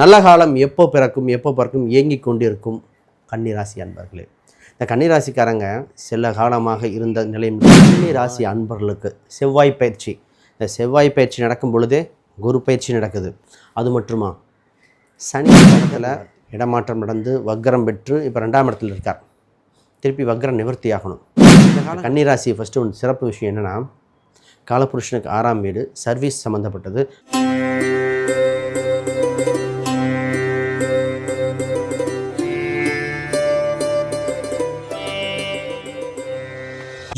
நல்ல காலம் எப்போ பிறக்கும் எப்போ பிறக்கும் இயங்கிக் கொண்டிருக்கும் கன்னிராசி அன்பர்களே. இந்த கன்னிராசிக்காரங்க சில காலமாக இருந்த நிலை கன்னிராசி அன்பர்களுக்கு செவ்வாய் பயிற்சி. இந்த செவ்வாய் பயிற்சி நடக்கும் பொழுதே குரு பயிற்சி நடக்குது. அது மட்டுமா? சனி இடத்துல இடமாற்றம் நடந்து வக்ரம் பெற்று இப்போ ரெண்டாம் இடத்துல இருக்கார். திருப்பி வக்ரம் நிவர்த்தி ஆகணும். இந்த கால கன்னிராசி ஃபஸ்ட்டு ஒன்று சிறப்பு விஷயம் என்னென்னா காலபுருஷனுக்கு ஆறாம் வீடு சர்வீஸ் சம்மந்தப்பட்டது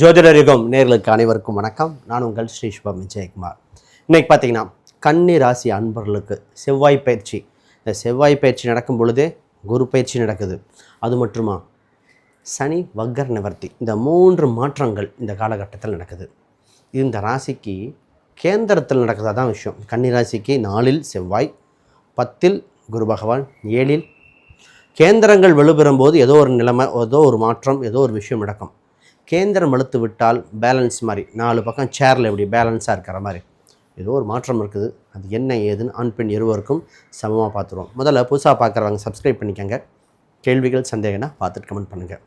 ஜோதிடர் யுகம் நேர்களுக்கு அனைவருக்கும் வணக்கம். நான் உங்கள் ஸ்ரீ சுபம் விஜயகுமார். இன்னைக்கு பார்த்தீங்கன்னா கன்னி ராசி அன்பர்களுக்கு செவ்வாய் பயிற்சி. இந்த செவ்வாய் பயிற்சி நடக்கும் பொழுதே குரு பயிற்சி நடக்குது. அது மட்டுமா? சனி வக்கர் நிவர்த்தி. இந்த மூன்று மாற்றங்கள் இந்த காலகட்டத்தில் நடக்குது. இந்த ராசிக்கு கேந்திரத்தில் நடக்கிறதா தான் விஷயம். கன்னி ராசிக்கு நாலில் செவ்வாய் பத்தில் குரு பகவான் ஏழில் கேந்திரங்கள் வலுப்பெறும் போது ஏதோ ஒரு நிலைமை ஏதோ ஒரு மாற்றம் ஏதோ ஒரு விஷயம் நடக்கும். கேந்திரம் அழுத்து விட்டால் பேலன்ஸ் மாதிரி நாலு பக்கம் சேரில் எப்படி பேலன்ஸாக இருக்கிற மாதிரி. ஏதோ ஒரு மாற்றம் இருக்குது. அது என்ன ஏதுன்னு ஆண் பெண் இருவருக்கும் சமமாக பார்த்துருவோம். முதல்ல புதுசாக பார்க்குறவங்க சப்ஸ்கிரைப் பண்ணிக்கோங்க. கேள்விகள் சந்தேகம்னா பார்த்துட்டு கமெண்ட் பண்ணுங்கள்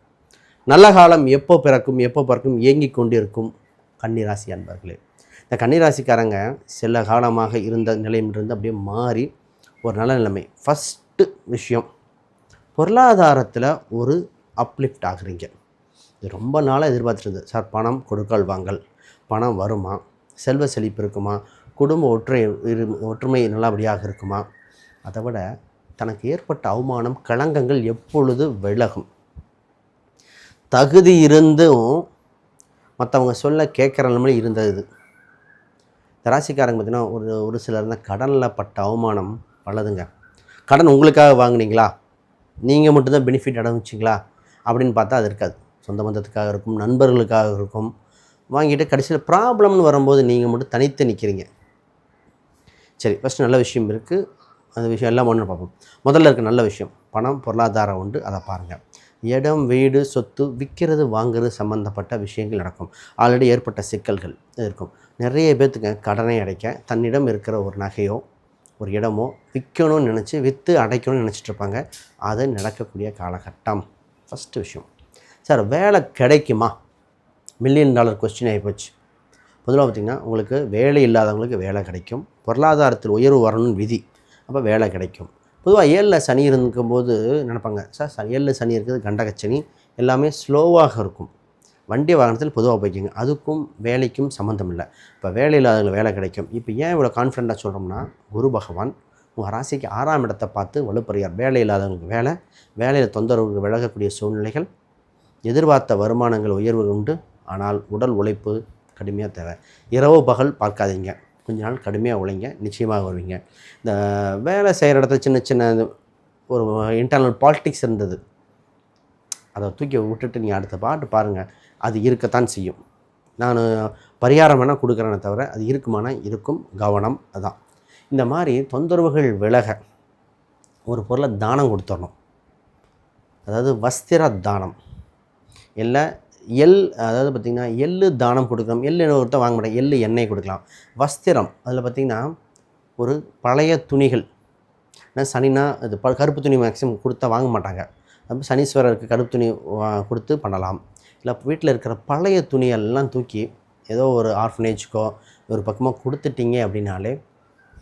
நல்ல காலம் எப்போ பிறக்கும் எப்போ பிறக்கும் இயங்கிக் கொண்டிருக்கும் கன்னிராசி அன்பர்களே. இந்த கன்னிராசிக்காரங்க சில காலமாக இருந்த நிலையிலிருந்து அப்படியே மாறி ஒரு நல்ல நிலைமை. ஃபஸ்ட்டு விஷயம் பொருளாதாரத்தில் ஒரு அப்லிஃப்ட் ஆகுறீங்க. இது ரொம்ப நாளாக எதிர்பார்த்துருது சார் பணம் கொடுக்கல் வாங்கல். பணம் வருமா? செல்வ செழிப்பு இருக்குமா? குடும்ப ஒற்றை இரு ஒற்றுமை நல்லபடியாக இருக்குமா? அதை விட தனக்கு ஏற்பட்ட அவமானம் களங்கங்கள் எப்பொழுது விலகும்? தகுதி இருந்தும் மற்றவங்க சொல்ல கேட்குற நிலைமை இருந்தது இது. இந்த ராசிக்காரங்க பார்த்தீங்கன்னா ஒரு ஒரு சிலர் தான் கடனில் பட்ட அவமானம் பலதுங்க. கடன் உங்களுக்காக வாங்கினீங்களா? நீங்கள் மட்டும்தான் பெனிஃபிட் அடைஞ்சிங்களா? அப்படின்னு பார்த்தா அது இருக்காது. சொந்த பந்தத்துக்காக இருக்கும் நண்பர்களுக்காக இருக்கும். வாங்கிட்டு கடைசியில் ப்ராப்ளம்னு வரும்போது நீங்கள் மட்டும் தனித்து நிற்கிறீங்க சரி ஃபஸ்ட்டு நல்ல விஷயம் இருக்குது அந்த விஷயம் எல்லாம் ஒன்று பார்ப்போம். முதல்ல இருக்க நல்ல விஷயம் பணம் பொருளாதாரம் உண்டு. அதை பாருங்கள் இடம் வீடு சொத்து விற்கிறது வாங்குறது சம்மந்தப்பட்ட விஷயங்கள் நடக்கும். ஆல்ரெடி ஏற்பட்ட சிக்கல்கள் இருக்கும். நிறைய பேர்த்துக்கு கடனை அடைக்க தன்னிடம் இருக்கிற ஒரு நகையோ ஒரு இடமோ விற்கணும்னு நினச்சி விற்று அடைக்கணும்னு நினச்சிட்ருப்பாங்க அது நடக்கக்கூடிய காலகட்டம். ஃபஸ்ட்டு விஷயம். சார் வேலை கிடைக்குமா? மில்லியன் டாலர் கொஸ்டின் ஆகிப்போச்சு பொதுவாக பார்த்திங்கன்னா உங்களுக்கு வேலை இல்லாதவங்களுக்கு வேலை கிடைக்கும். பொருளாதாரத்தில் உயர்வு வரணும்னு விதி. அப்போ வேலை கிடைக்கும். பொதுவாக ஏழில் சனி இருக்கும்போது நினைப்பாங்க சார் ச ஏழில் சனி இருக்குது கண்டகச்சனி எல்லாமே ஸ்லோவாக இருக்கும். வண்டி வாகனத்தில் பொதுவாக போய்க்கிங்க. அதுக்கும் வேலைக்கும் சம்மந்தம் இல்லை. இப்போ வேலை இல்லாதவங்களுக்கு வேலை கிடைக்கும். இப்போ ஏன் இவ்வளோ கான்ஃபிடண்ட்டாக சொல்கிறோம்னா குரு பகவான் உங்கள் ராசிக்கு ஆறாம் இடத்தை பார்த்து வலுப்பறியார் வேலை இல்லாதவங்களுக்கு வேலை வேலையில் தொந்தரவு விலகக்கூடிய சூழ்நிலைகள் எதிர்பார்த்த வருமானங்கள் உயர்வு உண்டு. ஆனால் உடல் உழைப்பு கடுமையாக தேவை. இரவு பகல் பார்க்காதீங்க. கொஞ்ச நாள் கடுமையாக உழைங்க. நிச்சயமாக வருவீங்க. இந்த வேலை செய்கிற இடத்துல சின்ன சின்ன ஒரு இன்டர்னல் பாலிட்டிக்ஸ் இருந்தது. அதை தூக்கி விட்டுட்டு நீங்கள் அடுத்த பாட்டு பாருங்கள் அது இருக்கத்தான் செய்யும். நான் பரிகாரம் வேணால் கொடுக்குறேனே தவிர அது இருக்குமானா? இருக்கும். கவனம் அதான். இந்த மாதிரி தொந்தரவுகள் விலக ஒரு பொருளை தானம் கொடுத்துடணும். அதாவது வஸ்திர தானம். இல்லை எள் அதாவது பார்த்திங்கன்னா எள்ளு தானம் கொடுக்கலாம். எள்ளு ஒருத்தர் வாங்க மாட்டேன் எள்ளு எண்ணெய் கொடுக்கலாம். வஸ்திரம் அதில் பார்த்திங்கன்னா ஒரு பழைய துணிகள். ஏன்னா சனினா இது ப கருப்பு துணி மேக்ஸிமம் கொடுத்தா வாங்க மாட்டாங்க. அப்போ சனீஸ்வரருக்கு கருப்பு துணி வா- கொடுத்து பண்ணலாம். இல்லை வீட்டில் இருக்கிற பழைய துணியெல்லாம் தூக்கி ஏதோ ஒரு ஆர்ஃபனேஜ்க்கோ ஒரு பக்கமாக கொடுத்துட்டீங்க அப்படின்னாலே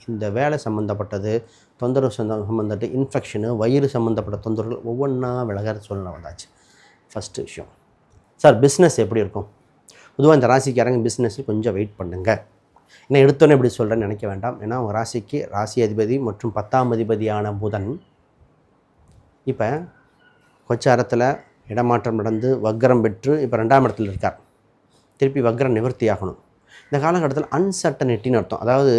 இந்த வேலை சம்மந்தப்பட்டது தொந்தரவு சம்மந்த சம்மந்தப்பட்ட இன்ஃபெக்ஷனு வயிறு சம்மந்தப்பட்ட தொந்தரவுகள் ஒவ்வொன்றா விலகிற சூழ்நிலை வந்தாச்சு. ஃபஸ்ட்டு விஷயம். சார் பிஸ்னஸ் எப்படி இருக்கும்? பொதுவாக இந்த ராசிக்காரங்க பிஸ்னஸில் கொஞ்சம் வெயிட் பண்ணுங்கள் ஏன்னா எடுத்தோன்னே இப்படி சொல்கிறேன்னு நினைக்க வேண்டாம். ஏன்னா உங்கள் ராசிக்கு ராசி அதிபதி மற்றும் பத்தாம் அதிபதியான புதன் இப்போ கொச்சாரத்தில் இடமாற்றம் நடந்து வக்ரம் பெற்று இப்போ ரெண்டாம் இடத்துல இருக்கார். திருப்பி வக்ரம் நிவர்த்தி ஆகணும். இந்த காலகட்டத்தில் அன்சர்டனிட்டின்னு அர்த்தம். அதாவது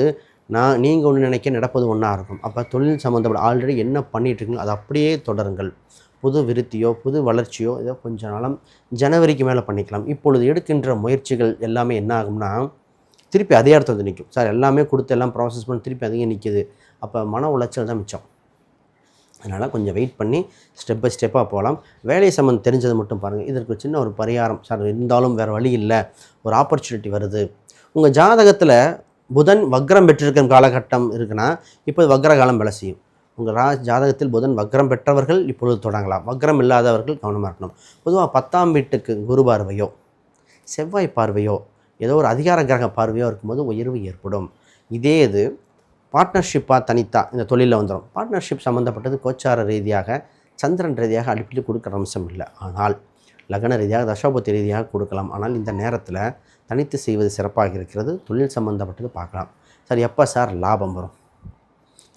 நான் நீங்கள் ஒன்று நினைக்க நடப்பது ஒன்றா இருக்கும். அப்போ தொழில் சம்மந்தப்பட்ட ஆல்ரெடி என்ன பண்ணிகிட்ருக்கீங்களோ அதை அப்படியே தொடருங்கள். புது விருத்தியோ புது வளர்ச்சியோ ஏதோ கொஞ்ச நாளம் ஜனவரிக்கு மேலே பண்ணிக்கலாம். இப்பொழுது எடுக்கின்ற முயற்சிகள் எல்லாமே என்ன ஆகும்னா திருப்பி அதே இடத்துல வந்து நிற்கும். சார் எல்லாமே கொடுத்து எல்லாம் ப்ராசஸ் பண்ணி திருப்பி அதிக நிற்கிது அப்போ மன உளைச்சல் தான் மிச்சம். அதனால் கொஞ்சம் வெயிட் பண்ணி ஸ்டெப் பை ஸ்டெப்பாக போகலாம். வேலை சம்மந்தம் தெரிஞ்சது மட்டும் பாருங்கள் இதற்கு சின்ன ஒரு பரிகாரம். சார் இருந்தாலும் வேறு வழி இல்லை. ஒரு ஆப்பர்ச்சுனிட்டி வருது. உங்கள் ஜாதகத்தில் புதன் வக்ரம் பெற்றிருக்கும் காலகட்டம் இருக்குன்னா இப்போ வக்ர காலம் வேலை செய்யும். உங்கள் ரா ஜாதகத்தில் புதன் வக்ரம் பெற்றவர்கள் இப்பொழுது தொடங்கலாம். வக்ரம் இல்லாதவர்கள் கவனமாக இருக்கணும். பொதுவாக பத்தாம் வீட்டுக்கு குரு பார்வையோ செவ்வாய் பார்வையோ ஏதோ ஒரு அதிகார கிரக பார்வையோ இருக்கும்போது உயர்வு ஏற்படும். இதே இது பார்ட்னர்ஷிப்பாக தனித்தா இந்த தொழிலில் வந்துடும் பார்ட்னர்ஷிப் சம்மந்தப்பட்டது கோச்சார ரீதியாக சந்திரன் ரீதியாக அடிப்பிட்டு கொடுக்குற அம்சம் இல்லை. ஆனால் லக்ன ரீதியாக தசாபத்தி ரீதியாக கொடுக்கலாம். ஆனால் இந்த நேரத்தில் தனித்து செய்வது சிறப்பாக இருக்கிறது. தொழில் சம்மந்தப்பட்டது பார்க்கலாம். சார் எப்போ சார் லாபம் வரும்?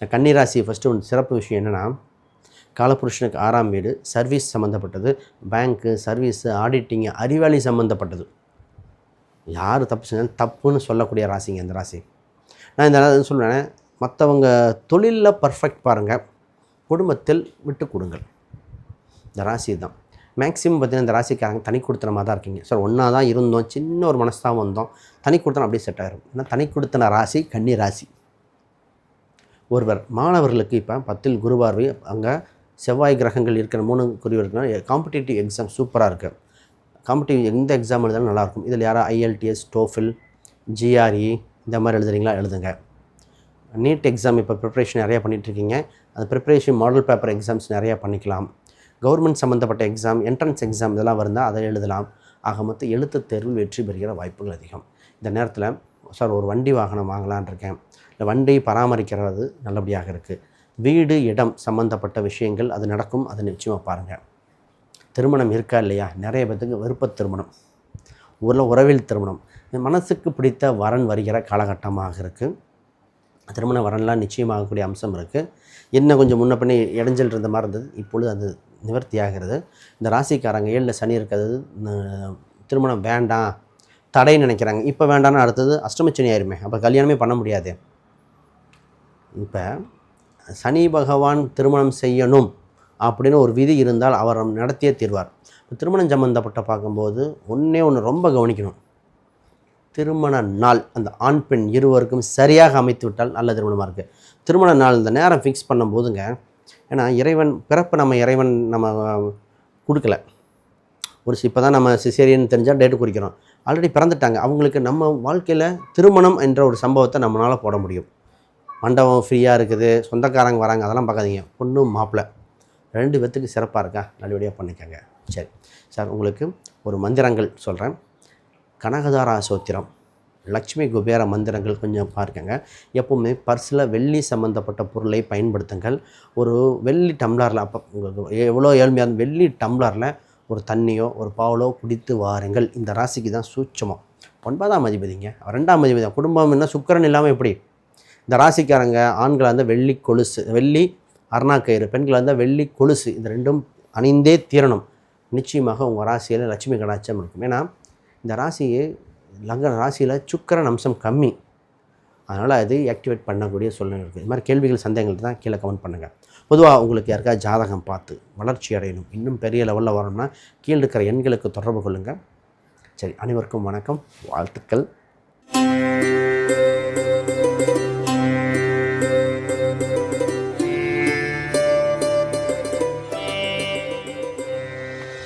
கன்னிராசி ஃபஸ்ட்டு ஒன்று சிறப்பு விஷயம் என்னென்னா காலபுருஷனுக்கு ஆறாம் வீடு சர்வீஸ் சம்மந்தப்பட்டது பேங்க்கு சர்வீஸு ஆடிட்டிங்கு அறிவாளி சம்மந்தப்பட்டது யார் தப்பு செஞ்சாலும் தப்புன்னு சொல்லக்கூடிய ராசிங்க இந்த ராசி. நான் இந்த சொல்லுவேன் மற்றவங்க தொழிலில் பர்ஃபெக்ட் பாருங்கள் குடும்பத்தில் விட்டு கொடுங்கள். இந்த ராசி தான் மேக்ஸிமம் பார்த்தீங்கன்னா இந்த ராசிக்காரங்க தனி கொடுத்தனமாக தான் இருக்கீங்க. சார் ஒன்றா தான் இருந்தோம் சின்ன ஒரு மனசாக வந்தோம். தனி கொடுத்தனம் அப்படியே செட் ஆயிரும். ஏன்னா தனி கொடுத்தன ராசி கன்னி ராசி. ஒருவர் மாணவர்களுக்கு இப்போ பத்தில் குருவார்வை அங்கே செவ்வாய் கிரகங்கள் இருக்கிற மூணு குறிவர்கள் காம்படிட்டிவ் எக்ஸாம் சூப்பராக இருக்குது காம்படிட்டிவ் எந்த எக்ஸாம் எழுதாலும் நல்லாயிருக்கும். இதில் யாராவது ஐஎல்டிஎஸ் டோஃபில் ஜிஆர்இ இந்த மாதிரி எழுதுறீங்களா? எழுதுங்க. நீட் எக்ஸாம் இப்போ ப்ரிப்ரேஷன் நிறையா பண்ணிகிட்ருக்கீங்க அந்த ப்ரிப்ரேஷன் மாடல் பேப்பர் எக்ஸாம்ஸ் நிறையா பண்ணிக்கலாம். கவர்மெண்ட் சம்மந்தப்பட்ட எக்ஸாம் என்ட்ரன்ஸ் எக்ஸாம் இதெல்லாம் இருந்தால் அதை எழுதலாம். ஆக மொத்தம் எழுத்து தேர்வில் வெற்றி பெறுகிற வாய்ப்புகள் அதிகம். இந்த நேரத்தில் சார் ஒரு வண்டி வாகனம் வாங்கலான் இருக்கேன். இல்லை வண்டி பராமரிக்கிறது நல்லபடியாக இருக்குது வீடு இடம் சம்மந்தப்பட்ட விஷயங்கள் அது நடக்கும் அது நிச்சயமாக பாருங்கள் திருமணம் இருக்கா இல்லையா? நிறைய பேர்த்துக்கு விருப்ப திருமணம். ஊரில் உறவில் திருமணம். இந்த மனசுக்கு பிடித்த வரன் வருகிற காலகட்டமாக இருக்குது திருமண வரன்லாம் நிச்சயமாகக்கூடிய அம்சம் இருக்குது என்ன கொஞ்சம் முன்ன பண்ணி இடைஞ்சல் இருந்த மாதிரி இருந்தது இப்பொழுது அது நிவர்த்தி ஆகிறது இந்த ராசிக்காரங்க ஏழில் சனி இருக்கிறது திருமணம் வேண்டாம் தடை நினைக்கிறாங்க. இப்போ வேண்டாம்னு அடுத்தது அஷ்டமச்சனி ஆயிருமே. அப்போ கல்யாணமே பண்ண முடியாது. இப்போ சனி பகவான் திருமணம் செய்யணும் அப்படின்னு ஒரு விதி இருந்தால் அவர் நடத்தியே தீர்வார். திருமணம் சம்மந்தப்பட்ட பார்க்கும்போது ஒன்றே ஒன்று ரொம்ப கவனிக்கணும். திருமண நாள் அந்த ஆண் பெண் இருவருக்கும் சரியாக அமைத்து விட்டால் நல்ல திருமணமாக இருக்குது திருமண நாள் இந்த நேரம் ஃபிக்ஸ் பண்ணும்போதுங்க ஏன்னா இறைவன் பிறப்பு நம்ம இறைவன் நம்ம கொடுக்கல. ஒரு இப்போ தான் நம்ம சிசேரியன் தெரிஞ்சால் டேட்டு குறிக்கிறோம். ஆல்ரெடி பிறந்துட்டாங்க. அவங்களுக்கு நம்ம வாழ்க்கையில் திருமணம் என்ற ஒரு சம்பவத்தை நம்மளால் போட முடியும். மண்டபம் ஃப்ரீயாக இருக்குது. சொந்தக்காரங்க வராங்க. அதெல்லாம் பார்க்காதீங்க. பொண்ணு மாப்பிள்ளை. ரெண்டு பேர்த்துக்கு சிறப்பாக இருக்கா? நல்லபடியாக பண்ணிக்கோங்க. சரி. சார் உங்களுக்கு ஒரு மந்திரங்கள் சொல்கிறேன் கனகதாரா சோத்திரம். லக்ஷ்மி குபேர மந்திரங்கள் கொஞ்சம் பார்க்கங்க. எப்போவுமே பர்ஸில் வெள்ளி சம்மந்தப்பட்ட பொருளை பயன்படுத்துங்கள். ஒரு வெள்ளி டம்ளரில் அப்போ உங்களுக்கு எவ்வளோ ஏழ்மையாக இருந்தால் வெள்ளி டம்ளரில் ஒரு தண்ணியோ ஒரு பாவலோ குடித்து வாருங்கள். இந்த ராசிக்கு தான் சூட்சமம். ஒன்பதாம் அதிபதிங்க. ரெண்டாம் அதிபதி. தான். குடும்பம் என்ன? சுக்கிரன் இல்லாமல் எப்படி? இந்த ராசிக்காரங்க ஆண்களாக இருந்தால் வெள்ளி கொலுசு வெள்ளி அருணாக்கயிறு பெண்களாக இருந்தால் வெள்ளி கொலுசு. இந்த ரெண்டும் அணிந்தே தீரணும். நிச்சயமாக உங்கள் ராசியில் லட்சுமி கடாட்சம் இருக்கும். ஏன்னா இந்த ராசியை லங்க ராசியில் சுக்கரன் அம்சம் கம்மி. அதனால் அது ஆக்டிவேட் பண்ணக்கூடிய சூழ்நிலை இருக்குது இது மாதிரி கேள்விகள் சந்தேகங்கள் தான் கீழே கமெண்ட் பண்ணுங்கள் பொதுவாக உங்களுக்கு யாருக்கா ஜாதகம் பார்த்து வளர்ச்சி அடையணும் இன்னும் பெரிய லெவலில் வரணும்னா கீழே இருக்கிற எண்களுக்கு தொடர்பு கொள்ளுங்கள் சரி அனைவருக்கும் வணக்கம் வாழ்த்துக்கள்.